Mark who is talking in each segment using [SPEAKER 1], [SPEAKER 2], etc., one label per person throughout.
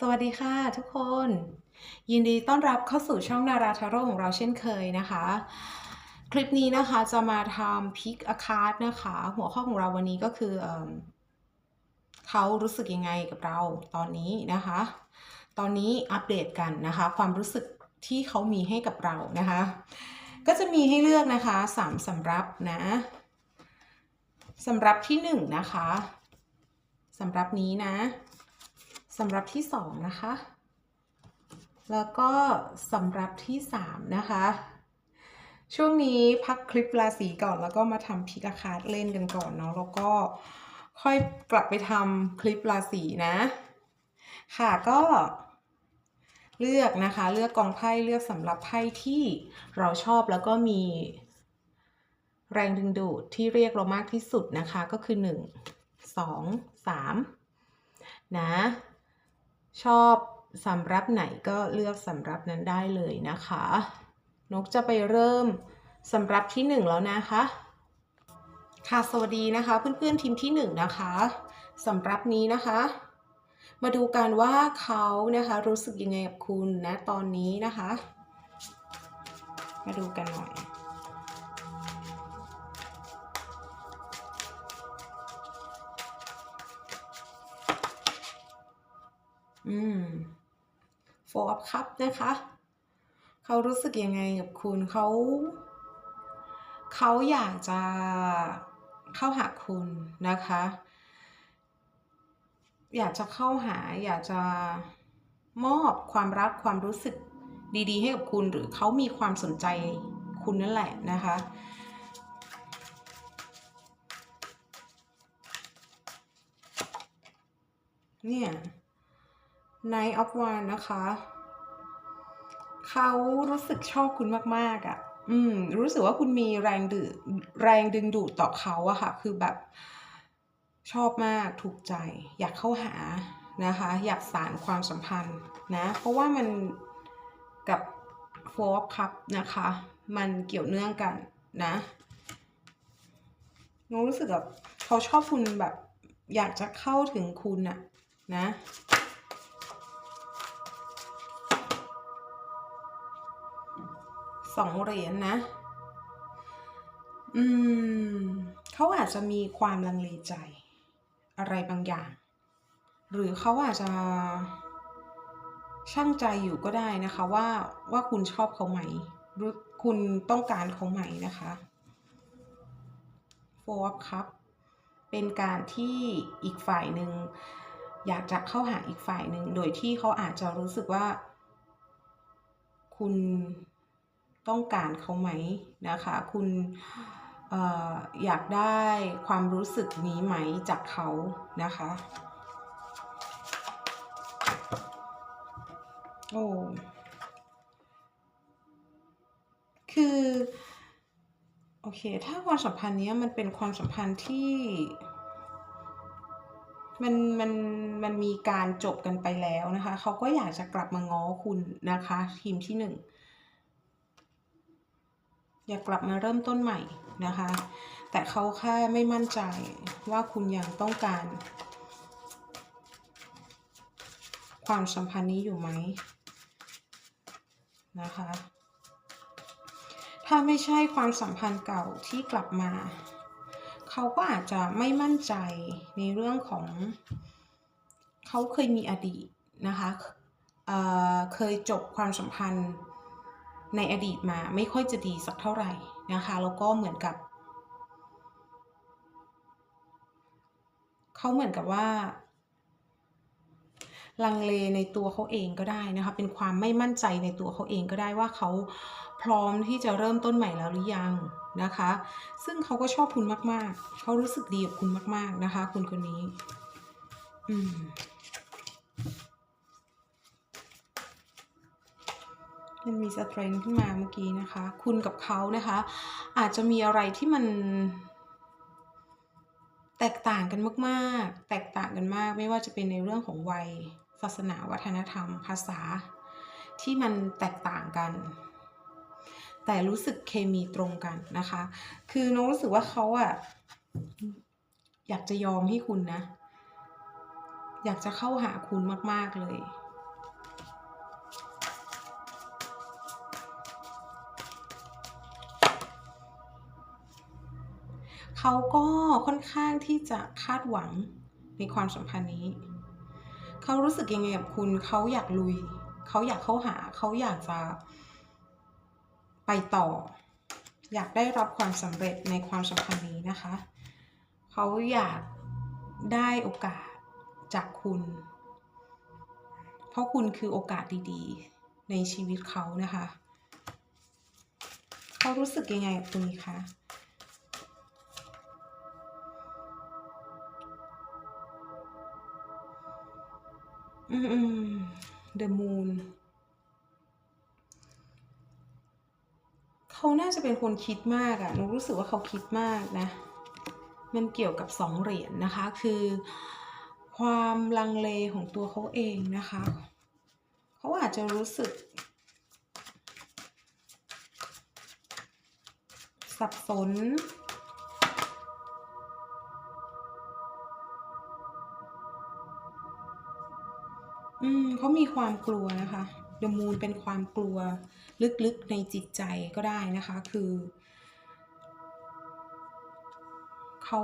[SPEAKER 1] สวัสดีค่ะทุกคน ยินดีต้อนรับเข้าสู่ช่องนาราทาโร่ของเราเช่นเคยนะคะ คลิปนี้นะคะจะมาทำพิกอาคาร์ดนะคะ หัวข้อของเราวันนี้ก็คือเอเขารู้สึกยังไงกับเราตอนนี้นะคะ ตอนนี้อัปเดตกันนะคะ ความรู้สึกที่เขามีให้กับเรานะคะ ก็จะมีให้เลือกนะคะสามสำรับนะสำรับที่หนึ่งนะคะสำรับนี้นะ สำหรับที่สองนะคะ แล้วก็สำหรับที่สามนะคะ ช่วงนี้พักคลิปราศีก่อนแล้วก็มาทำพิกาคาร์ดเล่นกันก่อนเนาะแล้วก็ค่อยกลับไปทำคลิปราศีนะ ค่ะก็เลือกนะคะ เลือกกองไพ่เลือกสำหรับไพ่ที่เราชอบแล้วก็มี แรงดึงดูดที่เรียกเรามากที่สุดนะคะก็คือ 1 2 3 นะ ชอบสำรับไหนก็เลือกสำรับนั้นได้เลยนะคะ นกจะไปเริ่มสำรับที่หนึ่งแล้วนะคะ ค่ะสวัสดีนะคะ เพื่อนๆทีมที่หนึ่งนะคะสำรับนี้นะคะ มาดูกันว่าเขานะคะ รู้สึกยังไงกับคุณนะตอนนี้นะคะ มาดูกันหน่อย อืม four of cup นะคะ เขารู้สึกยังไงกับคุณเขา เขาอยากจะเข้าหาคุณนะคะ อยากจะเข้าหา อยากจะมอบความรักความรู้สึกดีๆ ให้กับคุณหรือเขามีความสนใจคุณนั่นแหละนะคะเนี่ย Night of One นะคะ เขารู้สึกชอบคุณมาก ๆอะ่ะ อืม รู้สึกว่าคุณมีแรงดืแรงดึงดูดต่อเขาอะค่ะ คือแบบชอบมากถูกใจ อยากเข้าหานะคะ อยากสานความสัมพันธ์นะ เพราะว่ามันกับ Four of Cup นะคะ มันเกี่ยวเนื่องกันนะหนงรู้สึกแบบเขาชอบคุณแบบ อยากจะเข้าถึงคุณอะนะ สองเหรียญนะ อืม เขาอาจจะมีความลังเลใจ อะไรบางอย่าง หรือเขาอาจจะช่างใจอยู่ก็ได้นะคะว่าว่าคุณชอบเขาไหมหรือคุณต้องการเขาไหมนะคะ Four of Cup เป็นการที่อีกฝ่ายหนึ่งอยากจะเข้าหาอีกฝ่ายหนึ่งโดยที่เขาอาจจะรู้สึกว่า คุณ ต้องการเขาไหมนะคะ คุณอออยากได้ความรู้สึกนี้ไหมจากเขานะคะ โอ้ คือ โอเค ถ้าความสัมพันธ์นี้มันเป็นความสัมพันธ์ที่มันมันมันมีการจบกันไปแล้วนะคะ เขาก็อยากจะกลับมาง้อคุณนะคะ ทีมที่หนึ่ง อยากกลับมาเริ่มต้นใหม่นะคะ แต่เขาแค่ไม่มั่นใจว่าคุณยังต้องการ ความสัมพันธ์นี้อยู่ไหมนะคะ ถ้าไม่ใช่ความสัมพันธ์เก่าที่กลับมา เขาก็อาจจะไม่มั่นใจในเรื่องของ เขาเคยมีอดีตนะคะเเคยจบความสัมพันธ์ ในอดีตมาไม่ค่อยจะดีสักเท่าไหร่นะคะ แล้วก็เหมือนกับเขาเหมือนกับว่า ลังเลในตัวเขาเองก็ได้นะคะ เป็นความไม่มั่นใจในตัวเขาเองก็ได้ว่าเขาพร้อมที่จะเริ่มต้นใหม่แล้วหรือยังนะคะ ซึ่งเขาก็ชอบคุณมาก ๆ เขารู้สึกดีกับคุณมาก ๆ นะคะ คุณคนนี้ อืม มันมีสเตรนขึ้นมาเมื่อกี้นะคะ คุณกับเขานะคะ อาจจะมีอะไรที่มัน แตกต่างกันมากๆ แตกต่างกันมาก ไม่ว่าจะเป็นในเรื่องของวัย ศาสนาวัฒนธรรม ภาษา ที่มันแตกต่างกัน แต่รู้สึกเคมีตรงกันนะคะ คือน้องรู้สึกว่าเขาอะอยากจะยอมให้คุณนะ อยากจะเข้าหาคุณมากๆเลย เขาก็ค่อนข้างที่จะคาดหวังในความสัมพันธ์นี้ เขารู้สึกยังไงกับคุณ เขาอยากลุย เขาอยากเข้าหา เขาอยากจะไปต่อ อยากได้รับความสำเร็จในความสัมพันธ์นี้นะคะ เขาอยากได้โอกาสจากคุณ เพราะคุณคือโอกาสดีๆ ในชีวิตเขานะคะ เขารู้สึกยังไงกับคุณคะ The Moon เขาน่าจะเป็นคนคิดมากอะหนูรู้สึกว่าเขาคิดมากนะ มันเกี่ยวกับสองเหรียญนะคะ คือความลังเลของตัวเขาเองนะคะ เขาอาจจะรู้สึก สับสน เขามีความกลัวนะคะเดมูนเป็นความกลัวลึกๆในจิตใจก็ได้นะคะ คือ เขา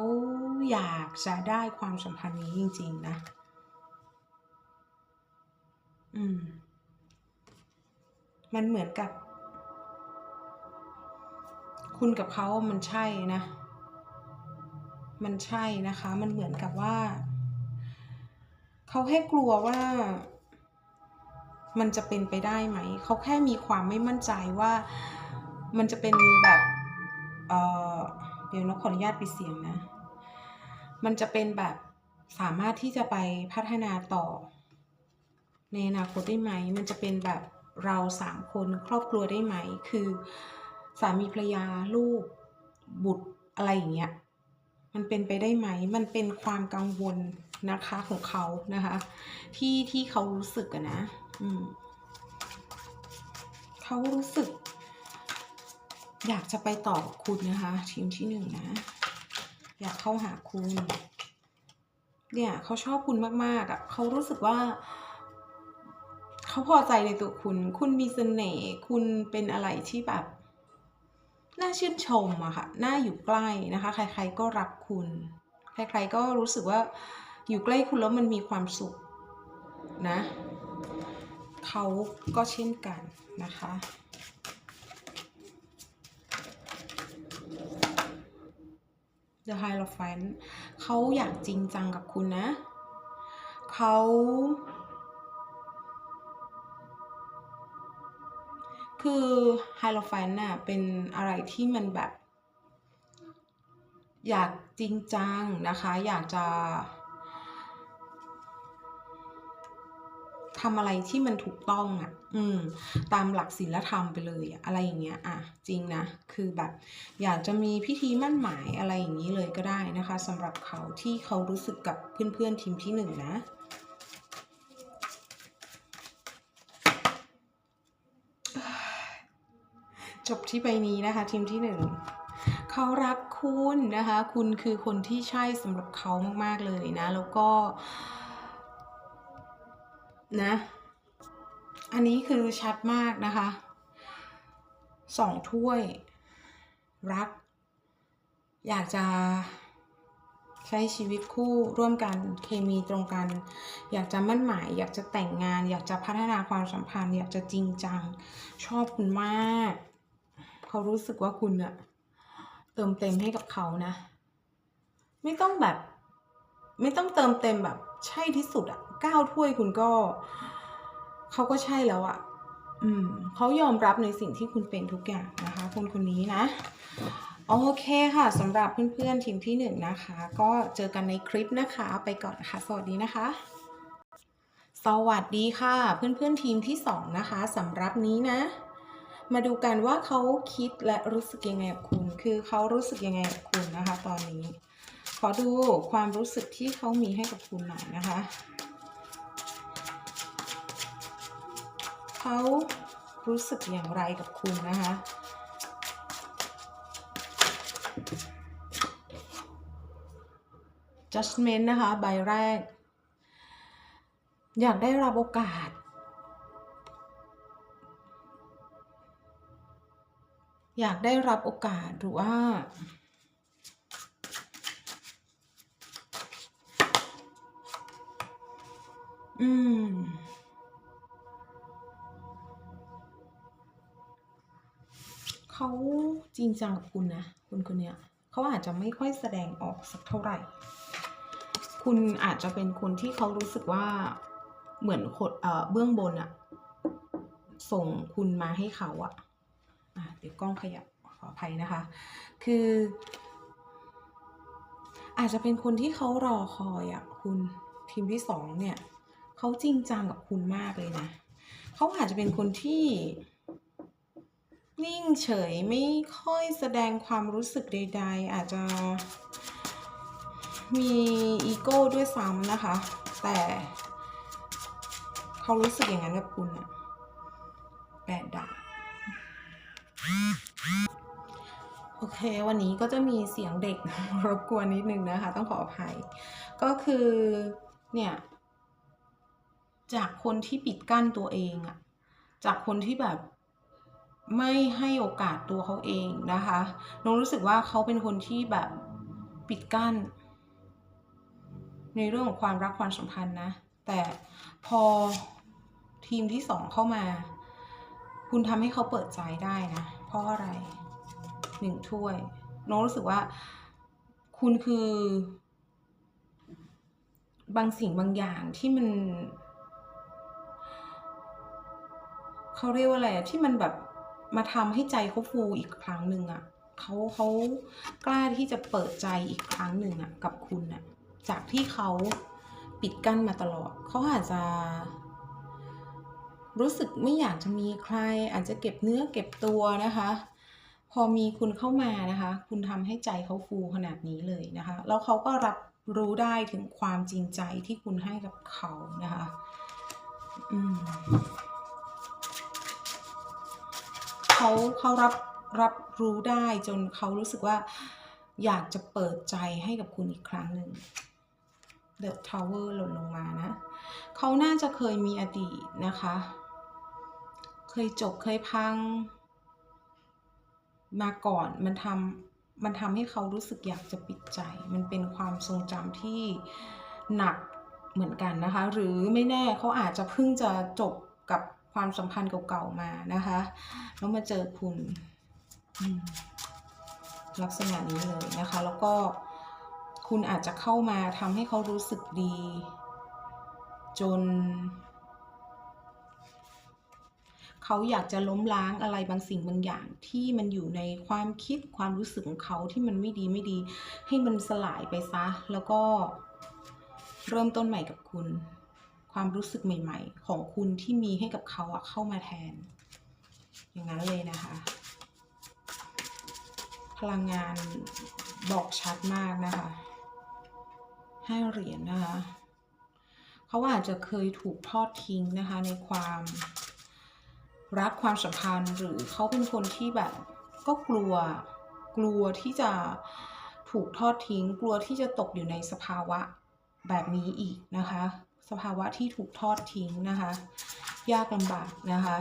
[SPEAKER 1] อยากจะได้ความสัมพันธ์นี้จริง ๆ นะ อืม มันเหมือนกับ คุณกับเขามันใช่นะ มันใช่นะคะ มันเหมือนกับว่า เขาแค่กลัวว่า มันจะเป็นไปได้ไหม เขาแค่มีความไม่มั่นใจว่ามันจะเป็นแบบเออเดี๋ยวนะขออนุญาตปิดเสียงนะ มันจะเป็นแบบสามารถที่จะไปพัฒนาต่อ ในอนาคตได้ไหม มันจะเป็นแบบเราสามคนครอบครัวได้ไหม คือสามีภรรยาลูกบุตรอะไรอย่างเงี้ย มันเป็นไปได้ไหม มันเป็นความกังวลนะคะของเขานะคะ ที่ที่เขารู้สึกนะ เขารู้สึก อยากจะไปต่อกับคุณนะคะ ทีมที่หนึ่งนะ อยากเข้าหาคุณ เนี่ยเขาชอบคุณมากๆอะ่ะเขารู้สึกว่าเขาพอใจในตัวคุณ คุณมีเสน่ห์คุณเป็นอะไรที่แบบน่าชื่นชมอะค่ะ น่าอยู่ใกล้นะคะ ใคร ๆ ก็รักคุณ ใคร ๆ ก็รู้สึกว่าอยู่ใกล้คุณแล้วมันมีความสุขนะ เขาก็เช่นกันนะคะ The Hierophant เขาอยากจริงจังกับคุณนะ เขาคือ Hierophant น่ะเป็นอะไรที่มันแบบ อยากจริงจังนะคะ อยากจะ ทำอะไรที่มันถูกต้องอะ่ะ อืม ตามหลักศีลธรรมไปเลยอะอะไรอย่างเงี้ย อะ จริงนะ คือแบบ อยากจะมีพิธีมั่นหมายอะไรอย่างนี้เลยก็ได้นะคะสำหรับเขาที่เขารู้สึกกับเพื่อนๆทีมที่หนึ่งนะจบที่ใบนี้นะคะทีมที่หนึ่งเขารักคุณนะคะ คุณคือคนที่ใช่สำหรับเขามาก ๆ เลยนะ แล้วก็ นะ อันนี้คือชัดมากนะคะสองถ้วย รัก อยากจะใช้ชีวิตคู่ร่วมกันเคมีตรงกัน อยากจะมั่นหมาย อยากจะแต่งงาน อยากจะพัฒนาความสัมพันธ์ อยากจะจริงจัง ชอบคุณมาก เขารู้สึกว่าคุณอะเติมเต็มให้กับเขานะ ไม่ต้องแบบ ไม่ต้องเติมเต็มแบบใช่ที่สุดอะ เก้าถ้วยคุณก็เขาก็ใช่แล้วอะอืมเขายอมรับในสิ่งที่คุณเป็นทุกอย่างนะคะ คนคนนี้นะโอเคค่ะสำหรับเพื่อนๆทีมที่หนึ่งนะคะ ก็เจอกันในคลิปนะคะ ไปก่อนนะคะ สวัสดีนะคะ สวัสดีค่ะ เพื่อนๆทีมที่สองนะคะสำหรับนี้นะ มาดูกันว่าเขาคิดและรู้สึกยังไงกับคุณ คือเขารู้สึกยังไงกับคุณนะคะ ตอนนี้ ขอดูความรู้สึกที่เขามีให้กับคุณหน่อยนะคะ เขารู้สึกอย่างไรกับคุณนะคะ Judgment นะคะ ใบแรก อยากได้รับโอกาส อยากได้รับโอกาสหรือว่า อืม เขาจริงจังกับคุณนะคุณคนเนี้ยเขาอาจจะไม่ค่อยแสดงออกสักเท่าไหร่ คุณอาจจะเป็นคนที่เขารู้สึกว่าเหมือนคนเอ่อเบื้องบนอะส่งคุณมาให้เขาอะอะเดี๋ยวกล้องขยับขออภัยนะคะ คือ อาจจะเป็นคนที่เขารอคอยอะคุณทีมที่สองเนี่ยเขาจริงจังกับคุณมากเลยนะเขาอาจจะเป็นคนที่ นิ่งเฉยไม่ค่อยแสดงความรู้สึกใด ๆ อาจจะมีอีโก้ด้วยซ้ำนะคะ แต่เขารู้สึกอย่างนั้นกับคุณอะแปดดาบโอเค วันนี้ก็จะมีเสียงเด็กรบกวนนิดนึงนะคะ ต้องขออภัย ก็คือเนี่ยจากคนที่ปิดกั้นตัวเองอะจากคนที่แบบ ไม่ให้โอกาสตัวเขาเองนะคะน้องรู้สึกว่าเขาเป็นคนที่แบบปิดกั้น ในเรื่องของความรักความสัมพันธ์นะ แต่พอทีมที่สองเข้ามา คุณทำให้เขาเปิดใจได้นะ เพราะอะไรหนึ่งถ้วย น้องรู้สึกว่าคุณคือ บางสิ่งบางอย่างที่มันเขาเรียกว่าอะไรที่มันแบบ มาทำให้ใจเขาฟูอีกครั้งหนึ่งอะเขาเขากล้าที่จะเปิดใจอีกครั้งหนึ่งอะกับคุณอะจากที่เขาปิดกั้นมาตลอด เขาอาจจะ รู้สึกไม่อยากจะมีใคร อาจจะเก็บเนื้อเก็บตัวนะคะ พอมีคุณเข้ามานะคะ คุณทำให้ใจเขาฟูขนาดนี้เลยนะคะ แล้วเขาก็รับรู้ได้ถึงความจริงใจที่คุณให้กับเขานะคะ อืม เขาเขารับรับรู้ได้จนเขารู้สึกว่าอยากจะเปิดใจให้กับคุณอีกครั้งหนึ่ง The Tower หล่นลงมานะ เขาน่าจะเคยมีอดีตนะคะ เคยจบเคยพัง มาก่อนมันทำมันทำให้เขารู้สึกอยากจะปิดใจ มันเป็นความทรงจำที่หนักเหมือนกันนะคะ หรือไม่แน่เขาอาจจะเพิ่งจะจบกับ ความสัมพันธ์เก่าๆมานะคะ แล้วมาเจอคุณลักษณะนี้เลยนะคะ แล้วก็คุณอาจจะเข้ามาทำให้เขารู้สึกดี จน เขาอยากจะล้มล้างอะไรบางสิ่งบางอย่างที่มันอยู่ในความคิดความรู้สึกของเขาที่มันไม่ดีไม่ดี ให้มันสลายไปซะ แล้วก็เริ่มต้นใหม่กับคุณ ความรู้สึกใหม่ ๆ ของคุณที่มีให้กับเขาอะเข้ามาแทน อย่างนั้นเลยนะคะ พลังงานบอกชัดมากนะคะให้เหรียญนะคะ เขาอาจจะเคยถูกทอดทิ้งนะคะ ในความรักความสัมพันธ์หรือเขาเป็นคนที่แบบก็กลัวกลัวที่จะถูกทอดทิ้ง กลัวที่จะตกอยู่ในสภาวะแบบนี้อีกนะคะ สภาวะที่ถูกทอดทิ้งนะคะ ยากลำบากนะคะ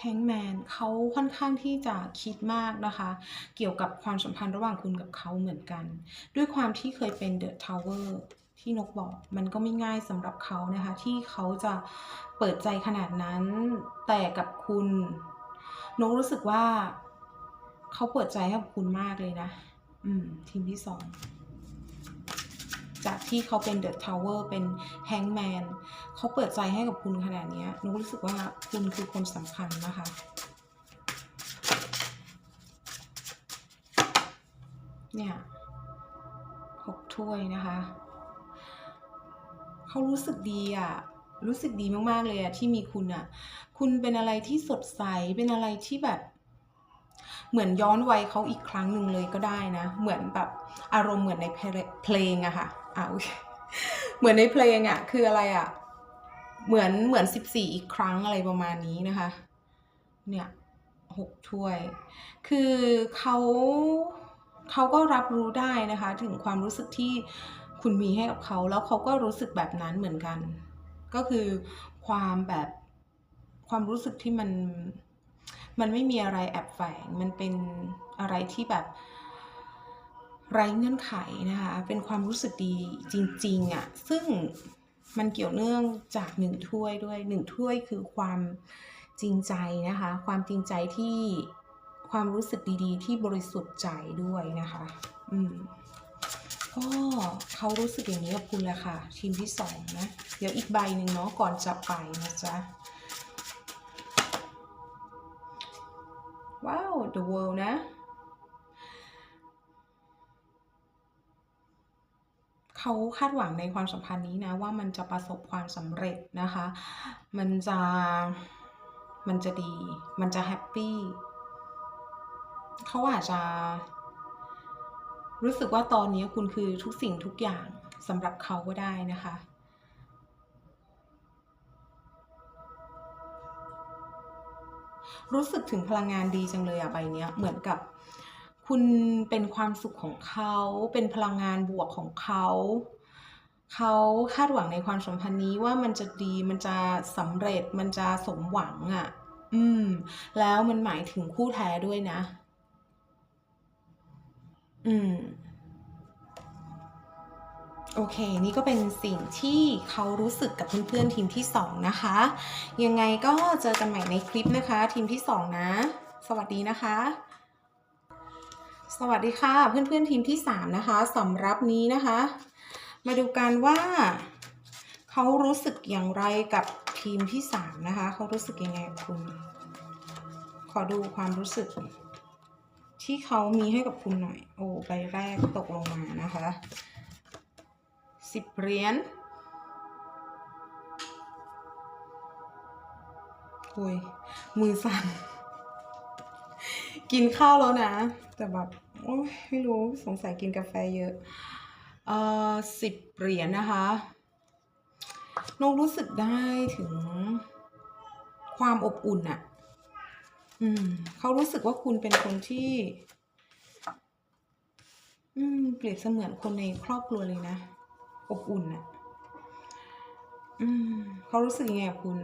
[SPEAKER 1] แฮงแมนเขาค่อนข้างที่จะคิดมากนะคะ เกี่ยวกับความสัมพันธ์ระหว่างคุณกับเขาเหมือนกัน ด้วยความที่เคยเป็นเดอะทาวเวอร์ที่นกบอก มันก็ไม่ง่ายสำหรับเขานะคะ ที่เขาจะเปิดใจขนาดนั้น แต่กับคุณ นกรู้สึกว่าเขาเปิดใจให้กับคุณมากเลยนะ อืม ทีมที่สอง จากที่เขาเป็นเดอะทาวเวอร์เป็นแฮงแมนเขาเปิดใจให้กับคุณขนาดนี้ยหนูรู้สึกว่าคุณคือคนสำคัญนะคะเนี่ยหกถ้วยนะคะ เขารู้สึกดีอะ รู้สึกดีมาก ๆ เลยอะที่มีคุณอะ คุณเป็นอะไรที่สดใส เป็นอะไรที่แบบ เหมือนย้อนวัยเขาอีกครั้งหนึ่งเลยก็ได้นะ เหมือนแบบอารมณ์เหมือนในเพลงอะค่ะอ่าโอเคเหมือนในเพลงอะคืออะไรอะเหมือนเหมือนสิบสี่อีกครั้งอะไรประมาณนี้นะคะ เนี่ยหกถ้วย คือเขาเขาก็รับรู้ได้นะคะ ถึงความรู้สึกที่คุณมีให้กับเขาแล้วเขาก็รู้สึกแบบนั้นเหมือนกัน ก็คือความแบบความรู้สึกที่มัน มันไม่มีอะไรแอบแฝง มันเป็นอะไรที่แบบไร้เงื่อนไขนะคะ เป็นความรู้สึกดีจริงๆอะ่ะ ซึ่งมันเกี่ยวเนื่องจากหนึ่งถ้วยด้วยหนึ่งถ้วยคือความจริงใจนะคะ ความจริงใจที่ความรู้สึกดีๆ ที่บริสุทธิ์ใจด้วยนะคะ อืมก็เขารู้สึกอย่างนี้กับคุณแหละค่ะ ทีมที่สองนะ เดี๋ยวอีกใบหนึ่งเนาะก่อนจะไปนะจ๊ะ ว้าว the world นะ เขาคาดหวังในความสัมพันธ์นี้นะ ว่ามันจะประสบความสำเร็จนะคะ มันจะ มันจะดี มันจะแฮปปี้เขาอาจจะ รู้สึกว่าตอนนี้คุณคือทุกสิ่งทุกอย่างสำหรับเขาก็ได้นะคะ รู้สึกถึงพลังงานดีจังเลยอะใบเนี้ยเหมือนกับ คุณเป็นความสุขของเขา เป็นพลังงานบวกของเขาเขาคาดหวังในความสัมพันธ์นี้ว่ามันจะดีมันจะสำเร็จมันจะสมหวังอะอืม แล้วมันหมายถึงคู่แท้ด้วยนะ อืม โอเค นี่ก็เป็นสิ่งที่เขารู้สึกกับเพื่อนๆทีมที่สองนะคะ ยังไงก็เจอกันใหม่ในคลิปนะคะ ทีมที่สองนะ สวัสดีนะคะ สวัสดีค่ะ เพื่อนๆทีมที่สามนะคะสำหรับนี้นะคะ มาดูกันว่า เขารู้สึกอย่างไรกับทีมที่สามนะคะ เขารู้สึกยังไงคุณ ขอดูความรู้สึก ที่เขามีให้กับคุณหน่อย โอ้ใบแรกตกลงมานะคะ สิบเหรียญโอ้ยมือสั่น กินข้าวแล้วนะ แต่แบบโอ้ยไม่รู้สงสัยกินกาแฟเยอะ เอ่อสิบเหรียญนะคะนกรู้สึกได้ถึงความอบอุ่นอะอืมเขารู้สึกว่าคุณเป็นคนที่ อืมเปรียบเสมือนคนในครอบครัวเลยนะ อบอุ่นอะอืมเขารู้สึกยังไงกับคุณ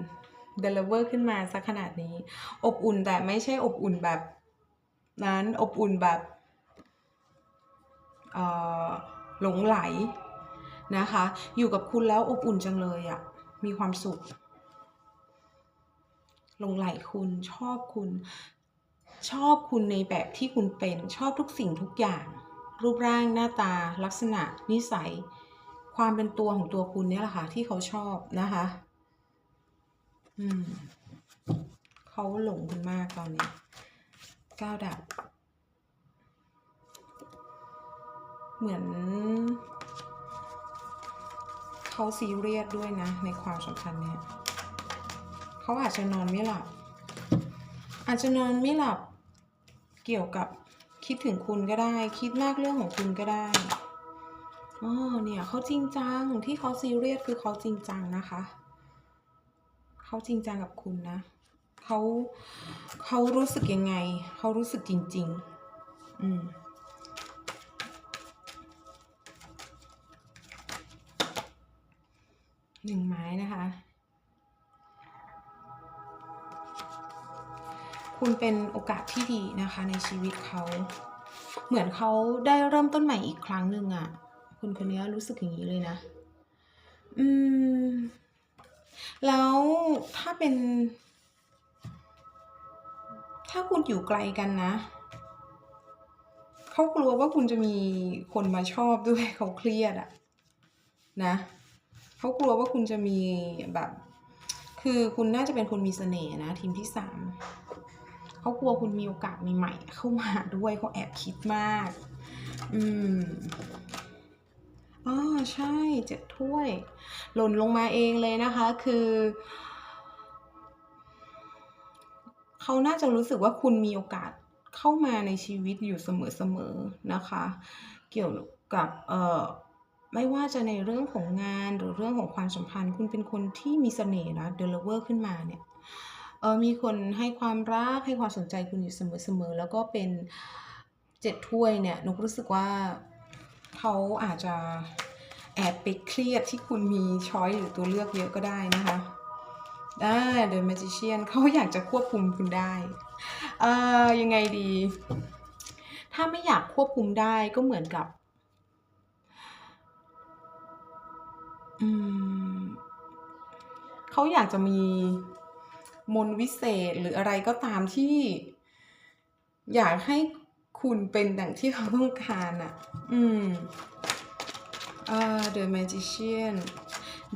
[SPEAKER 1] เดลิเวอร์ขึ้นมาสักขนาดนี้ อบอุ่นแต่ไม่ใช่อบอุ่นแบบ นั้นอบอุ่นแบบเออหลงไหลนะคะ อยู่กับคุณแล้วอบอุ่นจังเลยอะมีความสุขหลงไหลคุณชอบคุณ ชอบคุณในแบบที่คุณเป็นชอบทุกสิ่งทุกอย่าง รูปร่างหน้าตา ลักษณะนิสัย ความเป็นตัวของตัวคุณเนี่ยแหละค่ะที่เขาชอบนะคะ อืมเขาหลงคุณมากตอนนี้ก้าวดับ เหมือนเขาซีเรียสด้วยนะ ในความสัมพันธ์เนี่ยเขาอาจจะนอนไม่หลับ อาจจะนอนไม่หลับเกี่ยวกับคิดถึงคุณก็ได้ คิดมากเรื่องของคุณก็ได้ อ๋อเนี่ยเขาจริงจังที่เขาซีเรียสคือเขาจริงจังนะคะ เขาจริงจังกับคุณนะเขาเขารู้สึกยังไง เขารู้สึกจริง ๆ อืมหนึ่งไม้นะคะ คุณเป็นโอกาสที่ดีนะคะในชีวิตเขา เหมือนเขาได้เริ่มต้นใหม่อีกครั้งหนึ่งอะ่ะ คุณคนนี้รู้สึกอย่างนี้เลยนะ อืม แล้วถ้าเป็น ถ้าคุณอยู่ไกลกันนะ เขากลัวว่าคุณจะมีคนมาชอบด้วยเขาเครียดอะนะเขากลัวว่าคุณจะมีแบบ คือคุณน่าจะเป็นคนมีเสน่ห์นะทีมที่สามเขากลัวคุณมีโอกาสใหม่ๆเข้ามาด้วยเขาแอบคิดมาก อืม อ๋อใช่เจ็ดถ้วย หล่นลงมาเองเลยนะคะ คือ เขาน่าจะรู้สึกว่าคุณมีโอกาสเข้ามาในชีวิตอยู่เสมอๆนะคะ เกี่ยวกับเอ่อไม่ว่าจะในเรื่องของงานหรือเรื่องของความสัมพันธ์ คุณเป็นคนที่มีเสน่ห์นะ deliver ขึ้นมาเนี่ยเออมีคนให้ความรักให้ความสนใจคุณอยู่เสมอๆแล้วก็เป็นเจ็ดถ้วยเนี่ยนกรู้สึกว่า เขาอาจจะแอบไปเครียดที่คุณมีช้อยหรือตัวเลือกเยอะก็ได้นะคะอ่าเดอะแมจิเชียนเขาอยากจะควบคุมคุณได้เอ่อยังไงดี ถ้าไม่อยากควบคุมได้ก็เหมือนกับ อืมเขาอยากจะมีมนวิเศษหรืออะไรก็ตามที่ อยากให้ คุณเป็นดังที่เขาต้องการอะอืมอ่า The Magician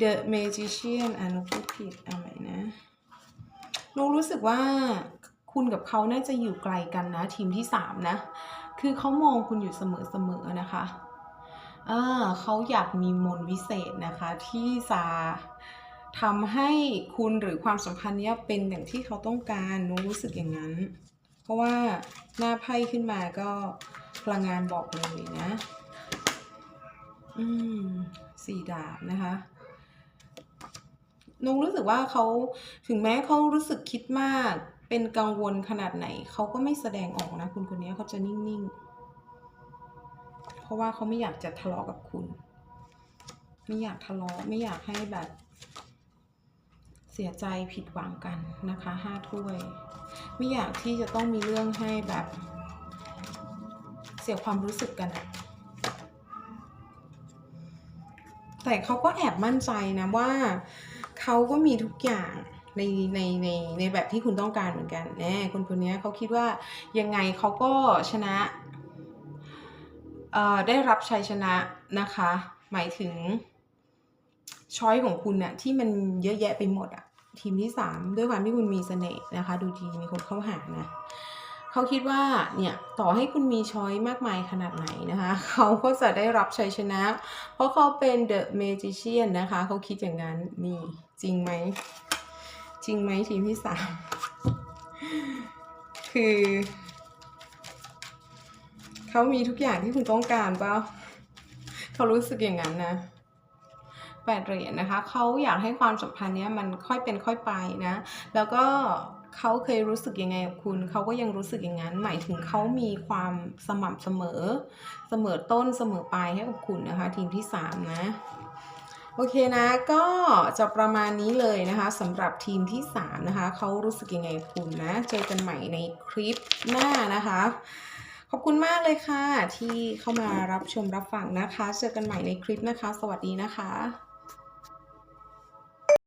[SPEAKER 1] The Magician อะนกพูดผิดเอาใหม่นะนกรู้สึกว่าคุณกับเขาน่าจะอยู่ไกลกันนะ ทีมที่สามนะ คือเขามองคุณอยู่เสมอๆนะคะอ่าเขาอยากมีมนวิเศษนะคะ ที่จะทำให้คุณหรือความสัมพันธ์เนี้ยเป็นอย่างที่เขาต้องการหนูรู้สึกอย่างนั้น เพราะว่าหน้าไพ่ขึ้นมาก็พลังงานบอกเลยนะ อืมสี่ดาบนะคะนุ้รู้สึกว่าเขาถึงแม้เขารู้สึกคิดมาก เป็นกังวลขนาดไหน เขาก็ไม่แสดงออกนะคุณคนนี้เขาจะนิ่งๆ เพราะว่าเขาไม่อยากจะทะเลาะกับคุณ ไม่อยากทะเลาะไม่อยากให้แบบ เสียใจผิดหวังกันนะคะห้าถ้วย ไม่อยากที่จะต้องมีเรื่องให้แบบ เสียความรู้สึกกัน แต่เขาก็แอบมั่นใจนะว่าเขาก็มีทุกอย่างในในในในแบบที่คุณต้องการเหมือนกันแน่คนคนนี้เขาคิดว่ายังไงเขาก็ชนะเอ่อได้รับชัยชนะนะคะ หมายถึง ช้อยของคุณน่ะที่มันเยอะแยะไปหมดอะทีมที่สามด้วยความที่คุณมีเสน่ห์นะคะ ดูดีมีคนเข้าหานะเขาคิดว่าเนี่ยต่อให้คุณมีช้อยมากมายขนาดไหนนะคะเขาก็จะได้รับชัยชนะ เพราะเขาเป็น The Magician นนะคะเขาคิดอย่างนั้นนี่จริงไหมจริงไหมทีมที่สามคือเขามีทุกอย่างที่คุณต้องการเปล่าเขารู้สึกอย่างนั้นนะ แปดเหรียญนะคะเขาอยากให้ความสัมพันธ์เนี้ยมันค่อยเป็นค่อยไปนะ แล้วก็เขาเคยรู้สึกยังไงกับคุณเขาก็ยังรู้สึกอย่างนั้น หมายถึงเขามีความสม่ำเสมอ เสมอต้นเสมอปลายให้กับคุณนะคะ ทีมที่สามนะ โอเคนะก็จะประมาณนี้เลยนะคะสำหรับทีมที่สามนะคะเขารู้สึกยังไงกับคุณนะ เจอกันใหม่ในคลิปหน้านะคะขอบคุณมากเลยค่ะ ที่เข้ามารับชมรับฟังนะคะ เจอกันใหม่ในคลิปนะคะ สวัสดีนะคะ